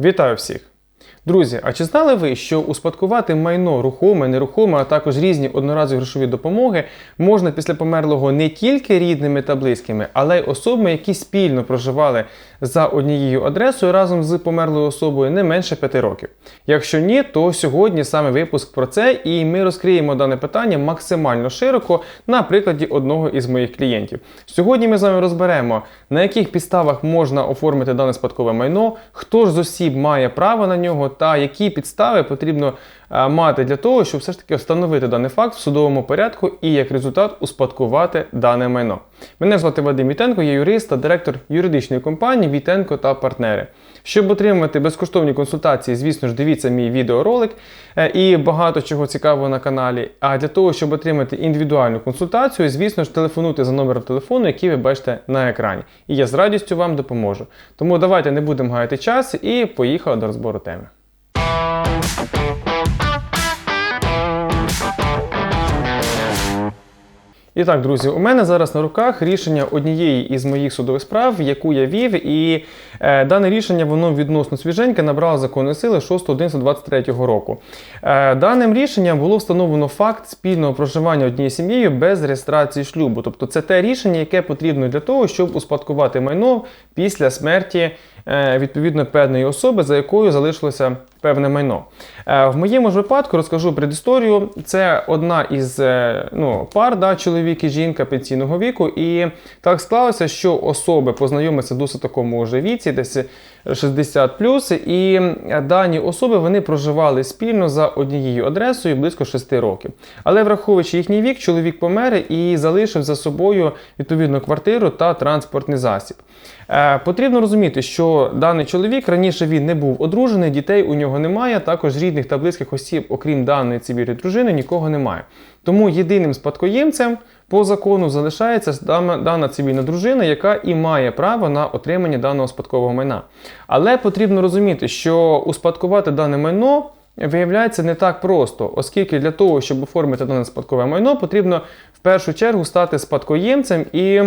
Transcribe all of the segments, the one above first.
Вітаю всіх! Друзі, а чи знали ви, що успадкувати майно рухоме, нерухоме, а також різні одноразові грошові допомоги можна після померлого не тільки рідними та близькими, але й особами, які спільно проживали за однією адресою разом з померлою особою не менше 5 років? Якщо ні, то сьогодні саме випуск про це, і ми розкриємо дане питання максимально широко на прикладі одного із моїх клієнтів. Сьогодні ми з вами розберемо, на яких підставах можна оформити дане спадкове майно, хто ж з осіб має право на нього, та які підстави потрібно е, мати для того, щоб все ж таки встановити даний факт в судовому порядку і як результат успадкувати дане майно. Мене звати Вадим Вітенко, я юрист та директор юридичної компанії Вітенко та партнери. Щоб отримати безкоштовні консультації, звісно ж, дивіться мій відеоролик е, і багато чого цікавого на каналі. А для того, щоб отримати індивідуальну консультацію, звісно ж, телефонуйте за номером телефону, який ви бачите на екрані. І я з радістю вам допоможу. Тому давайте не будемо гаяти час і поїхали до розбору теми. І так, друзі, у мене зараз на руках рішення однієї із моїх судових справ, яку я вів, і е, дане рішення воно відносно свіженьке набрало законної сили 6.11.23 року. Е, даним рішенням було встановлено факт спільного проживання однією сім'єю без реєстрації шлюбу. Тобто це те рішення, яке потрібно для того, щоб успадкувати майно після смерті відповідно певної особи, за якою залишилося певне майно. Е, в моєму ж випадку розкажу предісторію. Це одна із е, ну, пар, да, чоловік і жінка пенсійного віку. І так склалося, що особи познайомилися досить такому вже віці, десь 60 і дані особи вони проживали спільно за однією адресою близько 6 років. Але враховуючи їхній вік, чоловік помер і залишив за собою відповідну квартиру та транспортний засіб. Е, потрібно розуміти, що даний чоловік раніше він не був одружений, дітей у нього немає, також рідних та близьких осіб, окрім даної цивільної дружини, нікого немає. Тому єдиним спадкоємцем по закону залишається дана цивільна дружина, яка і має право на отримання даного спадкового майна. Але потрібно розуміти, що успадкувати дане майно. Виявляється не так просто, оскільки для того, щоб оформити дане спадкове майно, потрібно в першу чергу стати спадкоємцем і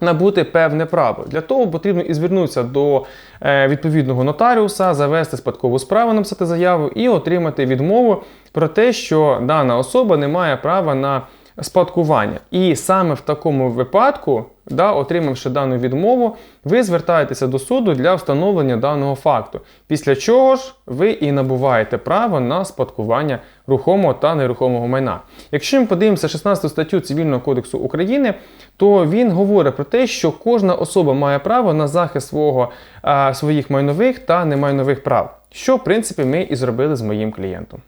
набути певне право. Для того потрібно і звернутися до е, відповідного нотаріуса, завести спадкову справу, написати заяву і отримати відмову про те, що дана особа не має права на спадкування. І саме в такому випадку, да, отримавши дану відмову, ви звертаєтеся до суду для встановлення даного факту. Після чого ж ви і набуваєте право на спадкування рухомого та нерухомого майна. Якщо ми подивимося 16 статтю Цивільного кодексу України, то він говорить про те, що кожна особа має право на захист свого, своїх майнових та немайнових прав, що в принципі ми і зробили з моїм клієнтом.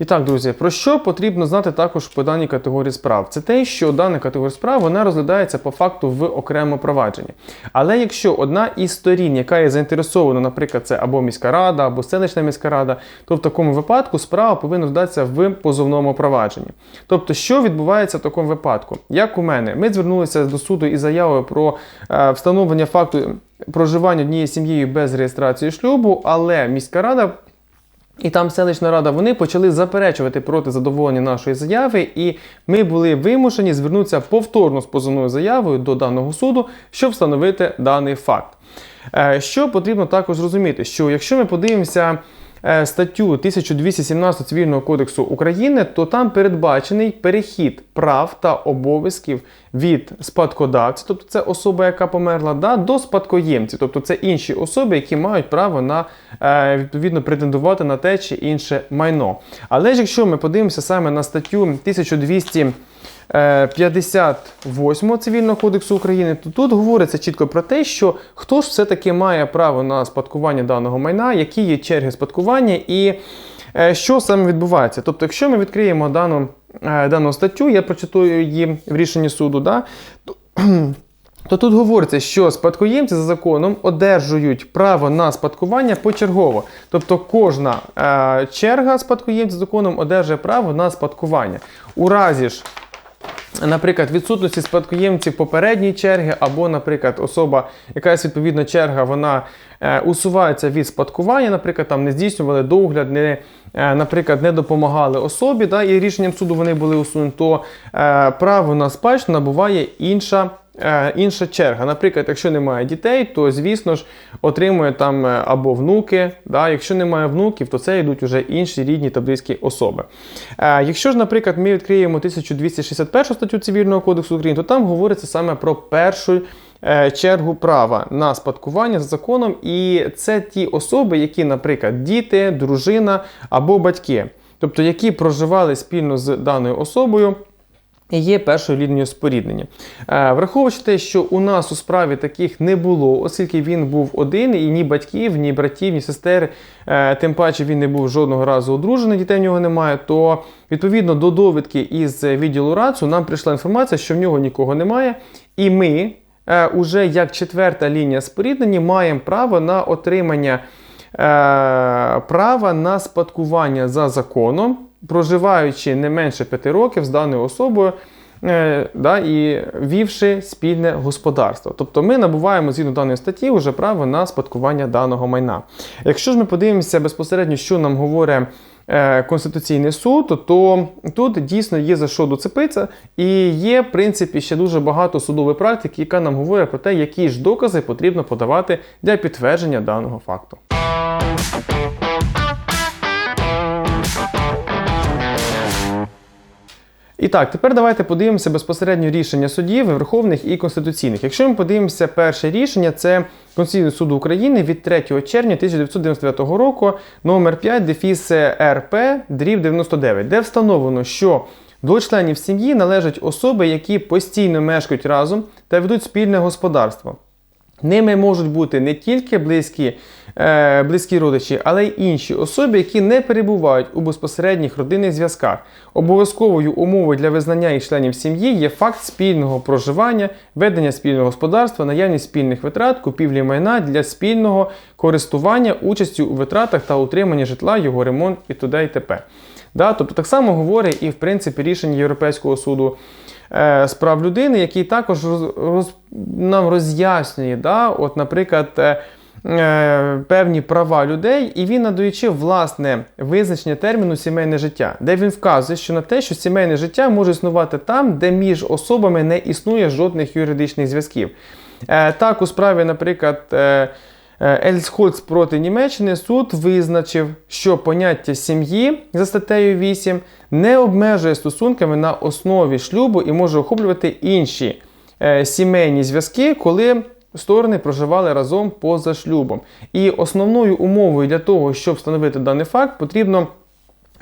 І так, друзі, про що потрібно знати також по даній категорії справ? Це те, що дана категорія справ вона розглядається по факту в окремому провадженні. Але якщо одна із сторін, яка є заінтересована, наприклад, це або міська рада, або селищна міська рада, то в такому випадку справа повинна розглядатися в позовному провадженні. Тобто, що відбувається в такому випадку? Як у мене, ми звернулися до суду із заявою про е, встановлення факту проживання однією сім'єю без реєстрації шлюбу, але міська рада. І там селищна рада вони почали заперечувати проти задоволення нашої заяви, і ми були вимушені звернутися повторно з позовною заявою до даного суду, щоб встановити даний факт. Е, що потрібно також розуміти, що якщо ми подивимося статтю 1217 Цивільного кодексу України, то там передбачений перехід прав та обов'язків від спадкодавця, тобто це особа, яка померла, да, до спадкоємців, тобто це інші особи, які мають право на е, відповідно претендувати на те чи інше майно. Але ж якщо ми подивимося саме на статтю 1200 58 Цивільного кодексу України, то тут говориться чітко про те, що хто ж все-таки має право на спадкування даного майна, які є черги спадкування і е, що саме відбувається. Тобто, якщо ми відкриємо дану е, дану статтю, я прочитаю її в рішенні суду, да, то, то тут говориться, що спадкоємці за законом одержують право на спадкування почергово. Тобто кожна е, черга спадкоємців за законом одержує право на спадкування. У разі ж Наприклад, відсутності спадкоємців попередньої черги, або, наприклад, особа, якась відповідна черга, вона е, усувається від спадкування, наприклад, там не здійснювали догляд, не е, наприклад, не допомагали особі, да, і рішенням суду вони були усунуті, то е, право на спадщину набуває інша. Е, Інша черга. Наприклад, якщо немає дітей, то звісно ж отримує там е, або внуки. Да? Якщо немає внуків, то це йдуть вже інші рідні та близькі особи. Е, Якщо ж, наприклад, ми відкриємо 1261 статтю Цивільного кодексу України, то там говориться саме про першу чергу права на спадкування за законом, і це ті особи, які, наприклад, діти, дружина або батьки, тобто які проживали спільно з даною особою. Є першою лінією споріднення. Е, Враховуючи те, що у нас у справі таких не було, оскільки він був один, і ні батьків, ні братів, ні сестер, е, тим паче він не був жодного разу одружений, дітей в нього немає, то відповідно до довідки із відділу РАЦУ нам прийшла інформація, що в нього нікого немає, і ми е, уже як четверта лінія споріднення маємо право на отримання права на спадкування за законом, проживаючи не менше 5 років з даною особою. е, Да, і вівши спільне господарство. Тобто ми набуваємо згідно даної статті вже право на спадкування даного майна. Якщо ж ми подивимося безпосередньо, що нам говорить е, Конституційний суд, то тут дійсно є за що доцепитися, і є, в принципі, ще дуже багато судової практики, яка нам говорить про те, які ж докази потрібно подавати для підтвердження даного факту. І так, тепер давайте подивимося безпосередньо рішення судів Верховних і Конституційних. Якщо ми подивимося перше рішення, це Конституційний суд України від 3 червня 1999 року, номер 5 дефіс РП дріб 99, де встановлено, що до членів сім'ї належать особи, які постійно мешкають разом та ведуть спільне господарство. Ними можуть бути не тільки близькі, е, близькі родичі, але й інші особи, які не перебувають у безпосередніх родинних зв'язках. Обов'язковою умовою для визнання їх членів сім'ї є факт спільного проживання, ведення спільного господарства, наявність спільних витрат, купівлі майна для спільного користування, участю у витратах та утримання житла, його ремонт і т.д. і т.п. Да? Тобто так само говорить і в принципі рішення Європейського суду з прав людини, який також роз, нам роз'яснює, да? от, наприклад, е, е, певні права людей, і він надаючи власне визначення терміну сімейне життя, де він вказує, що на те, що сімейне життя може існувати там, де між особами не існує жодних юридичних зв'язків. Е, так, у справі, наприклад. Е, Ельсхольц проти Німеччини суд визначив, що поняття сім'ї за статтею 8 не обмежує стосунками на основі шлюбу і може охоплювати інші е, сімейні зв'язки, коли сторони проживали разом поза шлюбом. І основною умовою для того, щоб встановити даний факт, потрібно.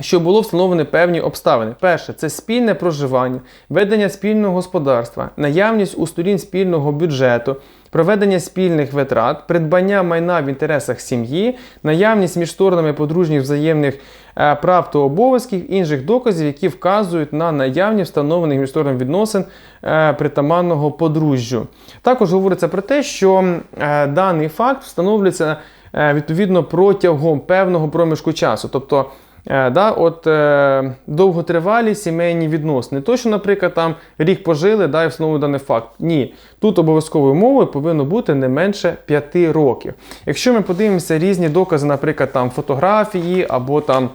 Щоб було встановлені певні обставини. Перше це спільне проживання, ведення спільного господарства, наявність у сторін спільного бюджету, проведення спільних витрат, придбання майна в інтересах сім'ї, наявність між сторонами подружніх взаємних е, прав та обов'язків, інших доказів, які вказують на наявність встановлених між сторонами відносин е, притаманного подружжю. Також говориться про те, що е, даний факт встановлюється відповідно протягом певного проміжку часу. Тобто да, от, е, довготривалі сімейні відносини. То, що, наприклад, там рік пожили, да, і встановили даний факт. Ні. Тут обов'язковою мовою повинно бути не менше 5 років. Якщо ми подивимося різні докази, наприклад, там фотографії або там.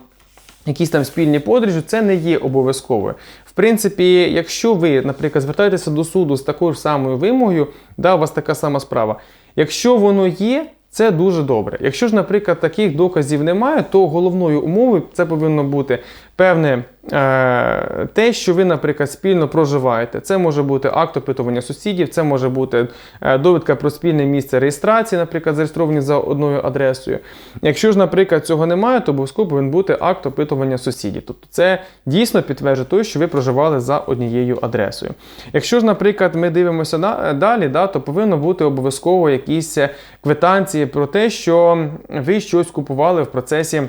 Якісь там спільні подорожі, це не є обов'язковою. В принципі, якщо ви, наприклад, звертаєтеся до суду з такою ж самою вимогою, да, у вас така сама справа. Якщо воно є, це дуже добре. Якщо ж, наприклад, таких доказів немає, то головною умовою це повинно бути певне е, те, що ви, наприклад, спільно проживаєте. Це може бути акт опитування сусідів, це може бути е, довідка про спільне місце реєстрації, наприклад, зареєстровані за одною адресою. Якщо ж, наприклад, цього немає, то обов'язково повинен бути акт опитування сусідів. Тобто це дійсно підтверджує те, що ви проживали за однією адресою. Якщо ж, наприклад, ми дивимося на, далі, да, то повинно бути обов'язково якісь квитанції про те, що ви щось купували в процесі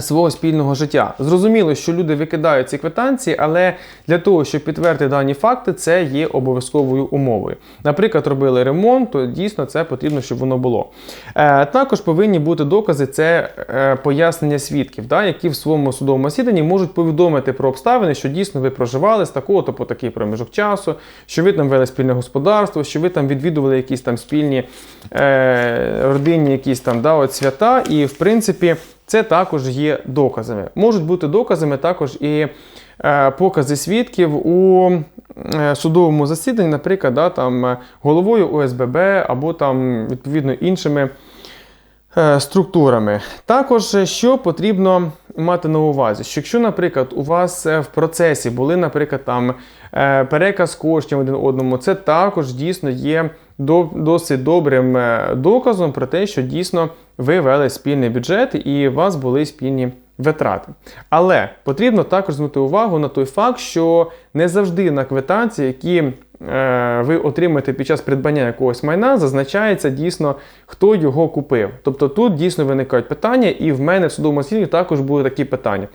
свого спільного життя. Зрозуміло, що люди викидають ці квитанції, але для того, щоб підтвердити дані факти, це є обов'язковою умовою. Наприклад, робили ремонт, то дійсно це потрібно, щоб воно було. Е, також повинні бути докази, це е, пояснення свідків, які в своєму судовому засіданні можуть повідомити про обставини, що дійсно ви проживали з такого-то по такий проміжок часу, що ви там вели спільне господарство, що ви там відвідували якісь там спільні е, родинні якісь там да, от свята, і в принципі це також є доказами. Можуть бути доказами також і е, покази свідків у е, судовому засіданні, наприклад, да, там, е, головою ОСББ або там, відповідно іншими структурами. Також що потрібно мати на увазі, що якщо, наприклад, у вас в процесі були, наприклад, там переказ коштів один одному, це також дійсно є досить добрим е, доказом про те, що дійсно ви вели спільний бюджет і у вас були спільні витрати. Але потрібно також звернути увагу на той факт, що не завжди на квитанції, які е, ви отримаєте під час придбання якогось майна, зазначається дійсно, хто його купив. Тобто тут дійсно виникають питання, і в мене в судовому засіданні також були такі питання.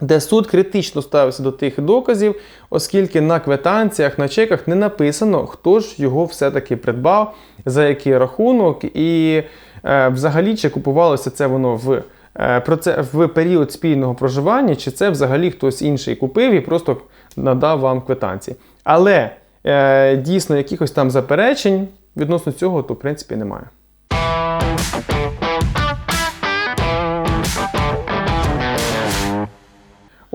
Де суд критично ставився до тих доказів, оскільки на квитанціях, на чеках не написано, хто ж його все-таки придбав, за який рахунок, і е, взагалі чи купувалося це воно в, е, про це, в період спільного проживання, чи це взагалі хтось інший купив і просто надав вам квитанції. Але е, дійсно якихось там заперечень відносно цього, то в принципі немає.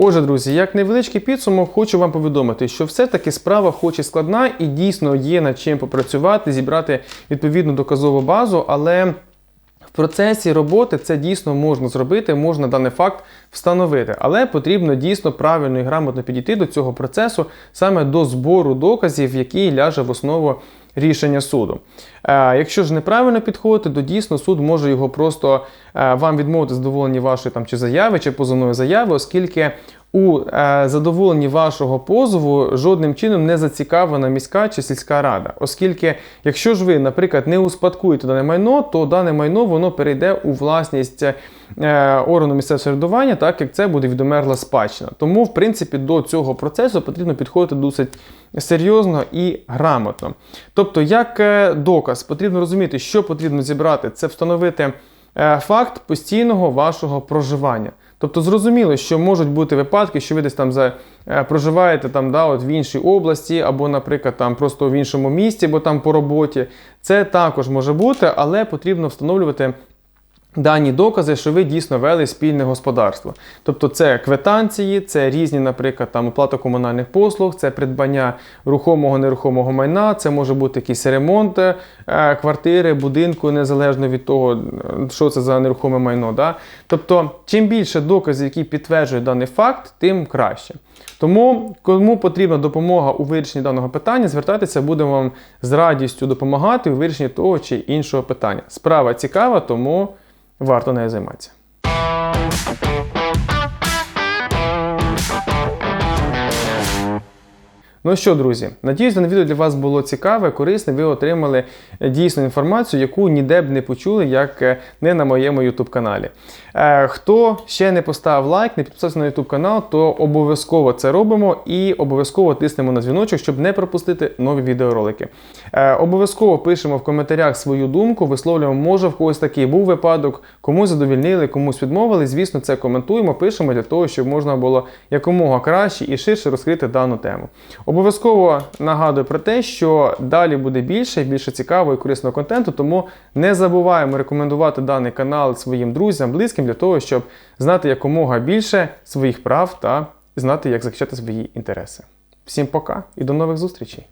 Отже, друзі, як невеличкий підсумок, хочу вам повідомити, що все-таки справа хоч і складна і дійсно є над чим попрацювати, зібрати відповідну доказову базу, але в процесі роботи це дійсно можна зробити, можна даний факт встановити, але потрібно дійсно правильно і грамотно підійти до цього процесу, саме до збору доказів, який ляже в основу рішення суду. Е, якщо ж неправильно підходити, то дійсно суд може його просто е, вам відмовити задоволенні вашої там чи заяви, чи позовної заяви, оскільки у е, задоволенні вашого позову жодним чином не зацікавлена міська чи сільська рада, оскільки, якщо ж ви, наприклад, не успадкуєте дане майно, то дане майно воно перейде у власність е, органу місцевого самоврядування, так як це буде відомерла спадщина. Тому, в принципі, до цього процесу потрібно підходити досить серйозно і грамотно. Тобто, як е, доказ, потрібно розуміти, що потрібно зібрати, це встановити факт постійного вашого проживання. Тобто зрозуміло, що можуть бути випадки, що ви десь там за, е, проживаєте там, да, от в іншій області, або, наприклад, там просто в іншому місті, бо там по роботі. Це також може бути, але потрібно встановлювати дані докази, що ви дійсно вели спільне господарство. Тобто це квитанції, це різні, наприклад, там оплата комунальних послуг, це придбання рухомого нерухомого майна, це може бути якийсь ремонт е, квартири, будинку, незалежно від того, е, що це за нерухоме майно. Да? Тобто, чим більше доказів, які підтверджують даний факт, тим краще. Тому, кому потрібна допомога у вирішенні даного питання, звертайтеся, будемо вам з радістю допомагати у вирішенні того чи іншого питання. Справа цікава, тому варто нею займатися. Ну що, друзі, надіюсь, дане відео для вас було цікаве, корисне. Ви отримали е, дійсну інформацію, яку ніде б не почули, як е, не на моєму YouTube каналі. Е, хто ще не поставив лайк, не підписався на YouTube канал, то обов'язково це робимо і обов'язково тиснемо на дзвіночок, щоб не пропустити нові відеоролики. Обов'язково пишемо в коментарях свою думку, висловлюємо, може в когось такий був випадок, комусь задовільнили, комусь відмовили. Звісно, це коментуємо, пишемо для того, щоб можна було якомога краще і ширше розкрити дану тему. Обов'язково нагадую про те, що далі буде більше, більше цікавого і корисного контенту, тому не забуваємо рекомендувати даний канал своїм друзям, близьким для того, щоб знати якомога більше своїх прав та знати, як захищати свої інтереси. Всім пока і до нових зустрічей!